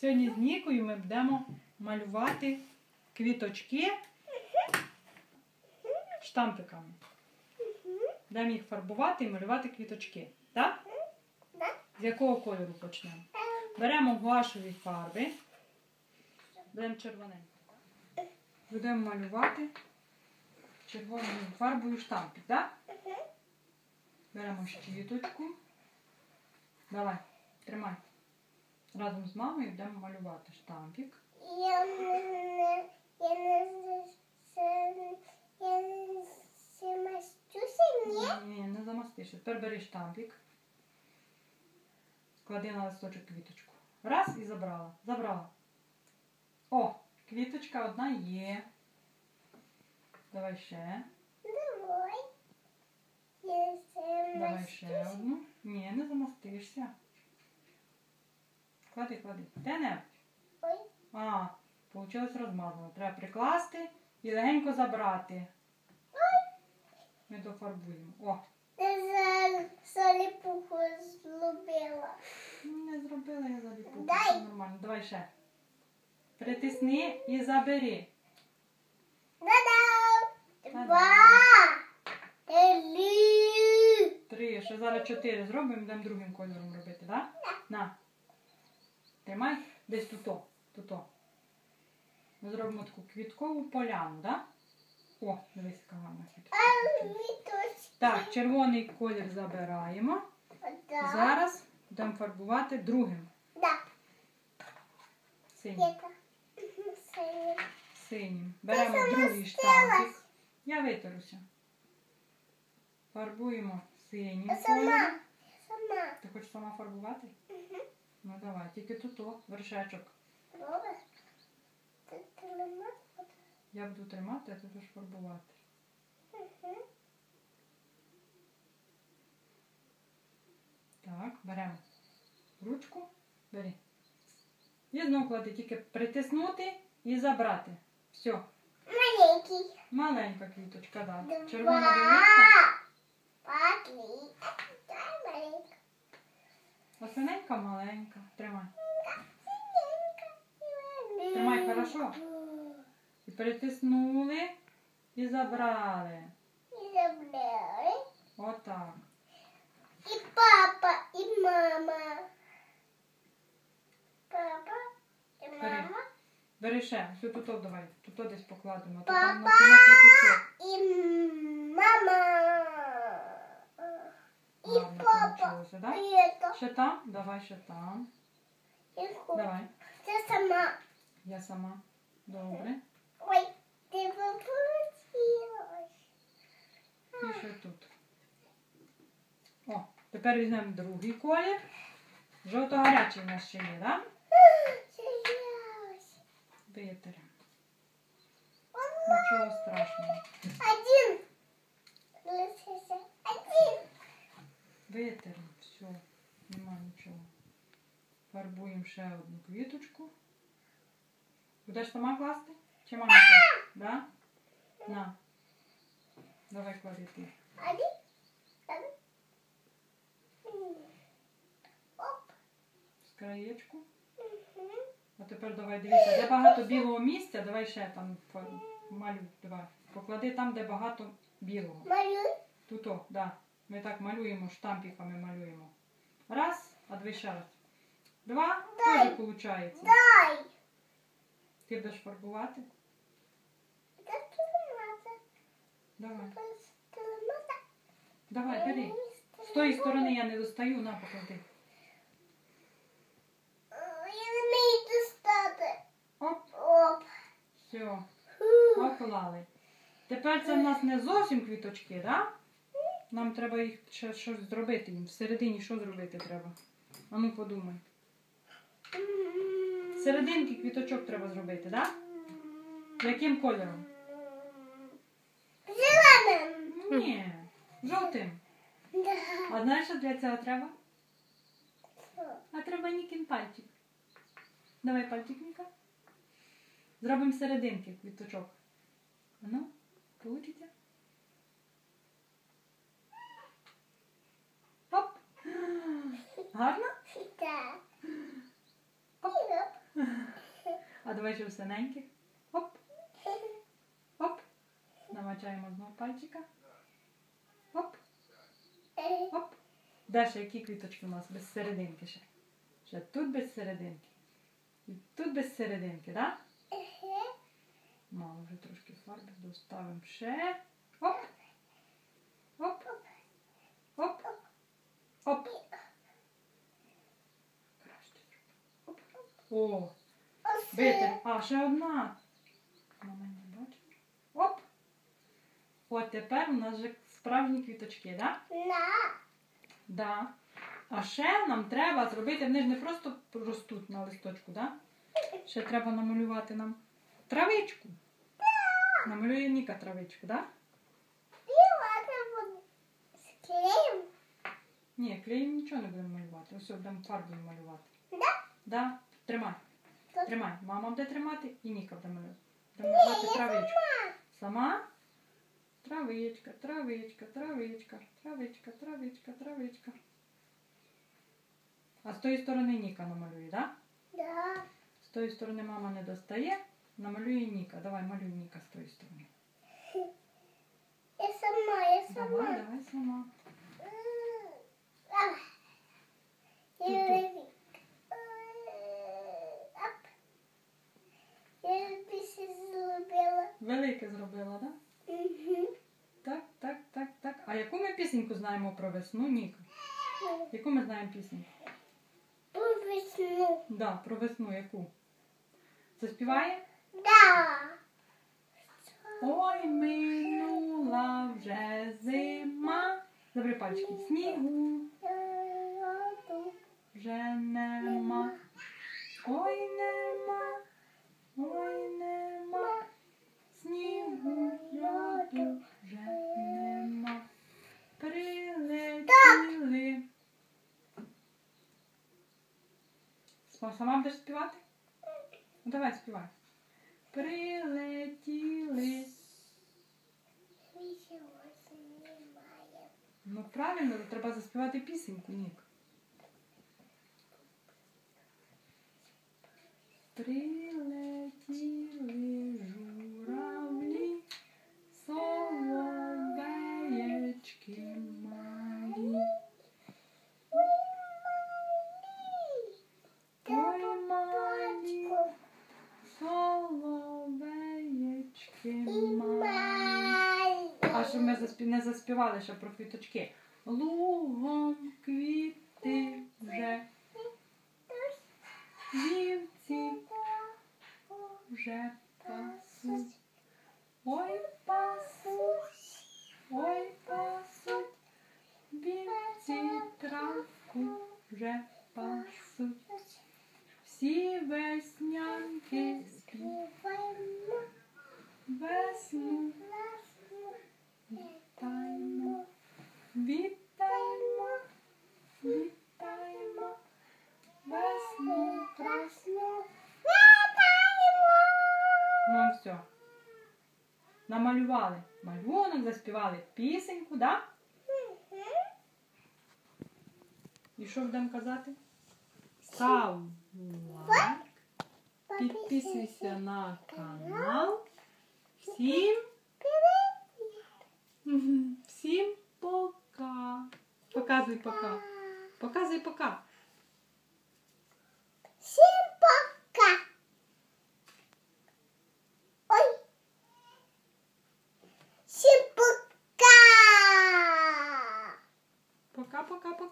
Сьогодні з Нікою ми будемо малювати квіточки штампиками. Будемо їх фарбувати і малювати квіточки. Так? З якого кольору почнемо? Беремо гуашеві фарби. Беремо червоненьку. Будемо малювати червоною фарбою штампик, так? Беремо щіточку. Давай, тримай. Разом з мамою будемо малювати штампик. Я не, я не, я не замастюся, ні? Ні, не замастиш. Тепер бери штампик. Клади на листочок квіточку. Раз і забрала. Забрала. О, квіточка одна є. Давай ще. Давай. Я Давай ще одну. Ні, не замастишся. Клади, клади. Де не? А, вийшло розмазано. Треба прикласти і легенько забрати. Ми дофарбуємо. О, ти за соліпуху не зробила я заліпу. Дай. Все нормально. Давай ще. Притисни і забери. Да-да! Два! Три! Три, ще зараз чотири зробимо, будемо другим кольором робити, так? На. Тримай десь туто. туто. Ми зробимо таку квіткову поляну, так? О, дивись, яка гарна квітка. Так, червоний колір забираємо. Да. Зараз будемо фарбувати другим. Да. Синім. Синім. Беремо другий штампик. Я витеруся. Фарбуємо синім сама. Сама. Ти хочеш сама фарбувати? Ну давай, тільки тут о, вершечок. Добре. Ти тримай. Я буду тримати, а ти будеш фарбувати. Так, беремо ручку, бери. І знову клади, тільки притиснути і забрати. Все. Маленький. Маленька квіточка, да. Два. Червона Патлі. Дай маленька. А синенька маленька. Тримай. Тримай хорошо. І притиснули і забрали. І забрали. Отак. І папа, і мама. Папа і мама. Бери ще, все тут давай, тут десь покладемо. Папа! І мама. І папа. І это. Там? Давай ще там. Давай. Це сама. Я сама. Добре. Ой, ти получилось. І ще тут. О, тепер візьмемо другий колір. Жовто-гарячий у нас ще є, так? Витеремо. Нічого страшного. Один. Один. Витеремо. Все. Нема нічого. Фарбуємо ще одну квіточку. Будеш сама класти? Чи мама класти? Да? На. Давай клади ти. З краєчку. А тепер давай дивися, де багато білого місця, давай ще там малюй, давай. Поклади там, де багато білого. Малюй. Тут, о, да. Ми так малюємо, штампиками малюємо. Раз, а дві ще раз. Два, Дай. теж виходить. Дай. Ти будеш фарбувати? Давай. Давай, бери. З тої сторони я не достаю, на поклади. Я не вмію достати. Оп, Оп. все, поклали. Тепер це в нас не зовсім квіточки, да? Нам треба їх ще щось зробити їм. Всередині що зробити треба? А ну подумай. Серединки квіточок треба зробити, так? Да? Яким кольором? Зеленим. Ні, жовтим. Да. А знаєш, що для цього треба? А треба Нікін пальчик. Давай пальчик, Ніка. Зробимо серединки квіточок. А ну, получиться? Оп! Гарно? Так. Оп. Оп. давай ще синеньких. Оп, оп. Намачаємо знову пальчика. Оп, оп. Де які квіточки у нас без серединки ще? Ще тут без серединки. І тут без серединки, так? Да? Мало вже трошки фарби доставимо ще. Оп. Оп. Оп. Оп. Краще. Оп. О, витер. А, ще одна. Мама не бачить. Оп. От тепер у нас вже справжні квіточки, так? Да? Да. А ще нам треба зробити, вони ж не просто ростуть на листочку, да? Ще треба намалювати нам травичку. Намалює Ніка травичку, да? Ні, клеєм нічого не будемо малювати. Ось будемо фарбою малювати. Да? Да? Тримай. Тримай. Мама буде тримати і Ніка буде малювати. Травичку. сама. Сама? Травичка, травичка, травичка, травичка, травичка, травичка. А з тої сторони Ніка намалює, так? Да? Да. З тої сторони мама не достає, намалює Ніка. Давай малюй Ніка з тої сторони. Я сама, я Давай, сама. давай сама. А. Я Тут, вивік. Ап. Я більше зробила. Велике зробила, так? Да? Мгм. Так, так, так, так. А яку ми пісеньку знаємо про весну, Ніка? Яку ми знаємо пісеньку? По весну. Да, про весну яку? Заспіває? Да. Ой, минула вже зима. Забери пальчики. Снігу вже нема. Ой, нема. Ой, нема. Снігу льоду вже нема. Прилетіли. Сма- Сама будеш співати? Ну давай співай. Прилетіли. Ну правильно, треба заспівати пісеньку, Нік. Прилетіли що ми не заспівали ще про квіточки. Лугом квіти вже, вівці вже пасуть. Ой, пасуть, заспівали пісеньку, да? І що будемо казати? Став лайк, підписуйся на канал. Всім, всім пока. Показуй пока. Показуй пока. Всем пока. Ой. Всем пока.